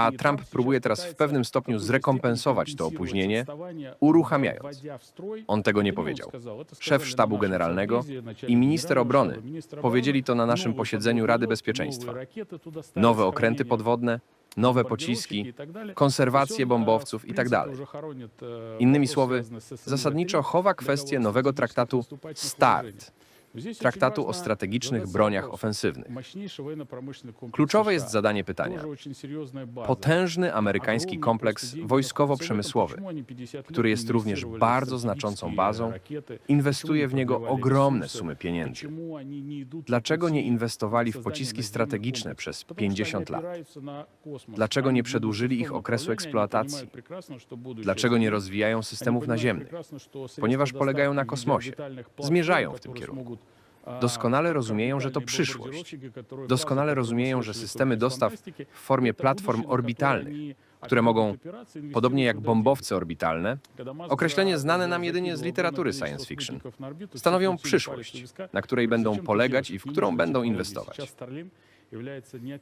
A Trump próbuje teraz w pewnym stopniu zrekompensować to opóźnienie, uruchamiając. On tego nie powiedział. Szef sztabu generalnego i minister obrony powiedzieli to na naszym posiedzeniu Rady Bezpieczeństwa. Nowe okręty podwodne, nowe pociski, konserwację bombowców itd. Innymi słowy, zasadniczo chowa kwestię nowego traktatu START, traktatu o strategicznych broniach ofensywnych. Kluczowe jest zadanie pytania. Potężny amerykański kompleks wojskowo-przemysłowy, który jest również bardzo znaczącą bazą, inwestuje w niego ogromne sumy pieniędzy. Dlaczego nie inwestowali w pociski strategiczne przez 50 lat? Dlaczego nie przedłużyli ich okresu eksploatacji? Dlaczego nie rozwijają systemów naziemnych? Ponieważ polegają na kosmosie. Zmierzają w tym kierunku. Doskonale rozumieją, że to przyszłość. Doskonale rozumieją, że systemy dostaw w formie platform orbitalnych, które mogą, podobnie jak bombowce orbitalne, określenie znane nam jedynie z literatury science fiction, stanowią przyszłość, na której będą polegać i w którą będą inwestować.